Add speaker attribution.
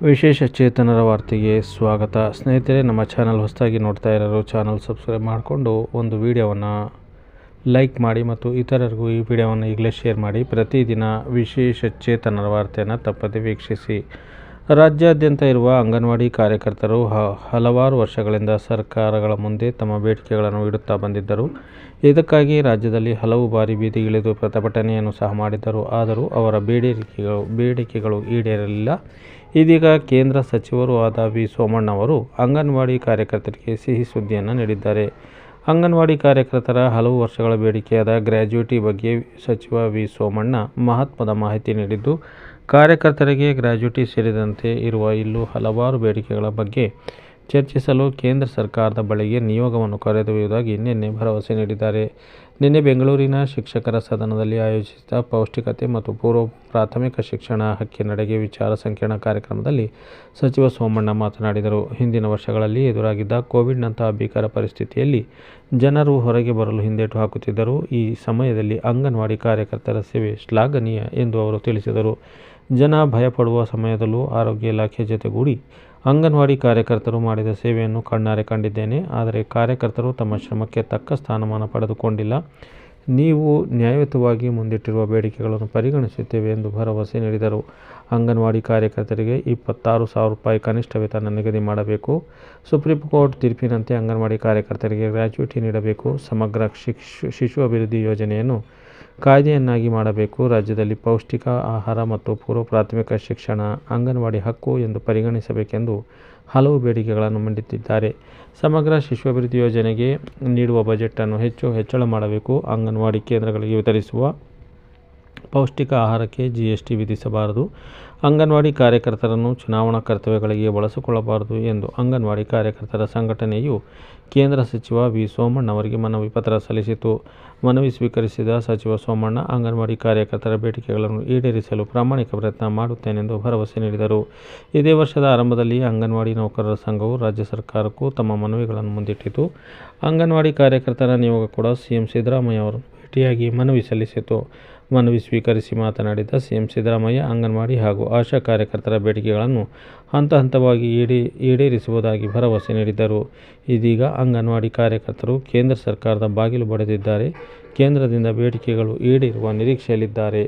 Speaker 1: ವಿಶೇಷ ಚೇತನರ ವಾರ್ತೆಗೆ ಸ್ವಾಗತ. ಸ್ನೇಹಿತರೆ, ನಮ್ಮ ಚಾನಲ್ ಹೊಸದಾಗಿ ನೋಡ್ತಾ ಇರೋರು, ಚಾನಲ್ ಸಬ್ಸ್ಕ್ರೈಬ್ ಮಾಡಿಕೊಂಡು ಒಂದು ವಿಡಿಯೋವನ್ನು ಲೈಕ್ ಮಾಡಿ ಮತ್ತು ಇತರರಿಗೂ ಈ ವಿಡಿಯೋವನ್ನು ಈಗಲೇ ಶೇರ್ ಮಾಡಿ. ಪ್ರತಿದಿನ ವಿಶೇಷ ಚೇತನರ ವಾರ್ತೆಯನ್ನು ತಪ್ಪದೆ ವೀಕ್ಷಿಸಿ. ರಾಜ್ಯಾದ್ಯಂತ ಇರುವ ಅಂಗನವಾಡಿ ಕಾರ್ಯಕರ್ತರು ಹಲವಾರು ವರ್ಷಗಳಿಂದ ಸರ್ಕಾರಗಳ ಮುಂದೆ ತಮ್ಮ ಬೇಡಿಕೆಗಳನ್ನು ಇಡುತ್ತಾ ಬಂದಿದ್ದರು. ಇದಕ್ಕಾಗಿ ರಾಜ್ಯದಲ್ಲಿ ಹಲವು ಬಾರಿ ಬೀದಿಗಿಳಿದು ಪ್ರತಿಭಟನೆಯನ್ನು ಸಹ ಮಾಡಿದ್ದರು. ಆದರೂ ಅವರ ಬೇಡಿಕೆಗಳು ಬೇಡಿಕೆಗಳು ಈಡೇರಲಿಲ್ಲ. ಇದೀಗ ಕೇಂದ್ರ ಸಚಿವರು ಆದ ವಿ. ಸೋಮಣ್ಣ ಅವರು ಅಂಗನವಾಡಿ ಕಾರ್ಯಕರ್ತರಿಗೆ ಸಿಹಿ ಸುದ್ದಿಯನ್ನು ನೀಡಿದ್ದಾರೆ. ಅಂಗನವಾಡಿ ಕಾರ್ಯಕರ್ತರ ಹಲವು ವರ್ಷಗಳ ಬೇಡಿಕೆಯಾದ ಗ್ರ್ಯಾಜ್ಯುಯಿಟಿ ಬಗ್ಗೆ ಸಚಿವ ವಿ. ಸೋಮಣ್ಣ ಮಹತ್ವದ ಮಾಹಿತಿ ನೀಡಿದ್ದು ಕಾರ್ಯಕರ್ತರಿಗೆ ಗ್ರಾಜ್ಯುಟಿ ಸೇರಿದಂತೆ ಇರುವ ಇಲ್ಲೂ ಹಲವಾರು ಬೇಡಿಕೆಗಳ ಬಗ್ಗೆ ಚರ್ಚಿಸಲು ಕೇಂದ್ರ ಸರ್ಕಾರದ ಬಳಿಗೆ ನಿಯೋಗವನ್ನು ಕರೆದೊಯ್ಯುವುದಾಗಿ ನಿನ್ನೆ ಭರವಸೆ ನೀಡಿದ್ದಾರೆ. ನಿನ್ನೆ ಬೆಂಗಳೂರಿನ ಶಿಕ್ಷಕರ ಸದನದಲ್ಲಿ ಆಯೋಜಿಸಿದ ಪೌಷ್ಟಿಕತೆ ಮತ್ತು ಪೂರ್ವ ಪ್ರಾಥಮಿಕ ಶಿಕ್ಷಣ ಹಕ್ಕಿನಡೆಗೆ ವಿಚಾರ ಸಂಕಿರಣ ಕಾರ್ಯಕ್ರಮದಲ್ಲಿ ಸಚಿವ ಸೋಮಣ್ಣ ಮಾತನಾಡಿದರು. ಹಿಂದಿನ ವರ್ಷಗಳಲ್ಲಿ ಎದುರಾಗಿದ್ದ ಕೋವಿಡ್ನಂತಹ ಭೀಕರ ಪರಿಸ್ಥಿತಿಯಲ್ಲಿ ಜನರು ಹೊರಗೆ ಬರಲು ಹಿಂದೇಟು ಹಾಕುತ್ತಿದ್ದರು. ಈ ಸಮಯದಲ್ಲಿ ಅಂಗನವಾಡಿ ಕಾರ್ಯಕರ್ತರ ಸೇವೆ ಶ್ಲಾಘನೀಯ ಎಂದು ಅವರು ತಿಳಿಸಿದರು. ಜನ ಭಯಪಡುವ ಸಮಯದಲ್ಲೂ ಆರೋಗ್ಯ ಇಲಾಖೆ ಜೊತೆಗೂಡಿ ಅಂಗನವಾಡಿ ಕಾರ್ಯಕರ್ತರು ಮಾಡಿದ ಸೇವೆಯನ್ನು ಕಣ್ಣಾರೆ ಕಂಡಿದ್ದೇನೆ. ಆದರೆ ಕಾರ್ಯಕರ್ತರು ತಮ್ಮ ಶ್ರಮಕ್ಕೆ ತಕ್ಕ ಸ್ಥಾನಮಾನ ಪಡೆದುಕೊಂಡಿಲ್ಲ. ನೀವು ನ್ಯಾಯಯುತವಾಗಿ ಮುಂದಿಟ್ಟಿರುವ ಬೇಡಿಕೆಗಳನ್ನು ಪರಿಗಣಿಸುತ್ತೇವೆ ಎಂದು ಭರವಸೆ ನೀಡಿದರು. ಅಂಗನವಾಡಿ ಕಾರ್ಯಕರ್ತರಿಗೆ ಇಪ್ಪತ್ತಾರು ಸಾವಿರ ರೂಪಾಯಿ ಕನಿಷ್ಠ ವೇತನ ನಿಗದಿ ಮಾಡಬೇಕು. ಸುಪ್ರೀಂ ಕೋರ್ಟ್ ತೀರ್ಪಿನಂತೆ ಅಂಗನವಾಡಿ ಕಾರ್ಯಕರ್ತರಿಗೆ ಗ್ರ್ಯಾಚ್ಯುಟಿ ನೀಡಬೇಕು. ಸಮಗ್ರ ಶಿಶು ಶಿಶು ಅಭಿವೃದ್ಧಿ ಯೋಜನೆಯನ್ನು ಕಾಯ್ದೆಯನ್ನಾಗಿ ಮಾಡಬೇಕು. ರಾಜ್ಯದಲ್ಲಿ ಪೌಷ್ಟಿಕ ಆಹಾರ ಮತ್ತು ಪೂರ್ವ ಪ್ರಾಥಮಿಕ ಶಿಕ್ಷಣ, ಅಂಗನವಾಡಿ ಹಕ್ಕು ಎಂದು ಪರಿಗಣಿಸಬೇಕೆಂದು ಹಲವು ಬೇಡಿಕೆಗಳನ್ನು ಮಂಡಿಸಿದ್ದಾರೆ ಸಮಗ್ರ ಶಿಶು ಅಭಿವೃದ್ಧಿ ಯೋಜನೆಗೆ ನೀಡುವ ಬಜೆಟನ್ನು ಹೆಚ್ಚು ಹೆಚ್ಚಳ ಮಾಡಬೇಕು. ಅಂಗನವಾಡಿ ಕೇಂದ್ರಗಳಿಗೆ ವಿತರಿಸುವ ಪೌಷ್ಟಿಕ ಆಹಾರಕ್ಕೆ ಜಿ ಎಸ್ ಟಿ ವಿಧಿಸಬಾರದು. ಅಂಗನವಾಡಿ ಕಾರ್ಯಕರ್ತರನ್ನು ಚುನಾವಣಾ ಕರ್ತವ್ಯಗಳಿಗೆ ಬಳಸಿಕೊಳ್ಳಬಾರದು ಎಂದು ಅಂಗನವಾಡಿ ಕಾರ್ಯಕರ್ತರ ಸಂಘಟನೆಯು ಕೇಂದ್ರ ಸಚಿವ ವಿ ಸೋಮಣ್ಣ ಅವರಿಗೆ ಮನವಿ ಪತ್ರ ಸಲ್ಲಿಸಿತು. ಮನವಿ ಸ್ವೀಕರಿಸಿದ ಸಚಿವ ಸೋಮಣ್ಣ, ಅಂಗನವಾಡಿ ಕಾರ್ಯಕರ್ತರ ಬೇಡಿಕೆಗಳನ್ನು ಈಡೇರಿಸಲು ಪ್ರಾಮಾಣಿಕ ಪ್ರಯತ್ನ ಮಾಡುತ್ತೇನೆಂದು ಭರವಸೆ ನೀಡಿದರು. ಇದೇ ವರ್ಷದ ಆರಂಭದಲ್ಲಿ ಅಂಗನವಾಡಿ ನೌಕರರ ಸಂಘವು ರಾಜ್ಯ ಸರ್ಕಾರಕ್ಕೂ ತಮ್ಮ ಮನವಿಗಳನ್ನು ಮುಂದಿಟ್ಟಿತು. ಅಂಗನವಾಡಿ ಕಾರ್ಯಕರ್ತರ ನಿಯೋಗ ಕೂಡ ಸಿಎಂ ಸಿದ್ದರಾಮಯ್ಯ ಅವರನ್ನು ಭೇಟಿಯಾಗಿ ಮನವಿ ಸಲ್ಲಿಸಿತು. ಮನವಿ ಸ್ವೀಕರಿಸಿ ಮಾತನಾಡಿದ ಸಿಎಂ ಸಿದ್ದರಾಮಯ್ಯ, ಅಂಗನವಾಡಿ ಹಾಗೂ ಆಶಾ ಕಾರ್ಯಕರ್ತರ ಬೇಡಿಕೆಗಳನ್ನು ಹಂತ ಹಂತವಾಗಿ ಈಡೇ, ಈಡೇರಿಸುವುದಾಗಿ ಭರವಸೆ ನೀಡಿದರು ಇದೀಗ ಅಂಗನವಾಡಿ ಕಾರ್ಯಕರ್ತರು ಕೇಂದ್ರ ಸರ್ಕಾರದ ಬಾಗಿಲು ಬಡಿದಿದ್ದಾರೆ. ಕೇಂದ್ರದಿಂದ ಬೇಡಿಕೆಗಳು ಈಡೇರುವ ನಿರೀಕ್ಷೆಯಲ್ಲಿದ್ದಾರೆ.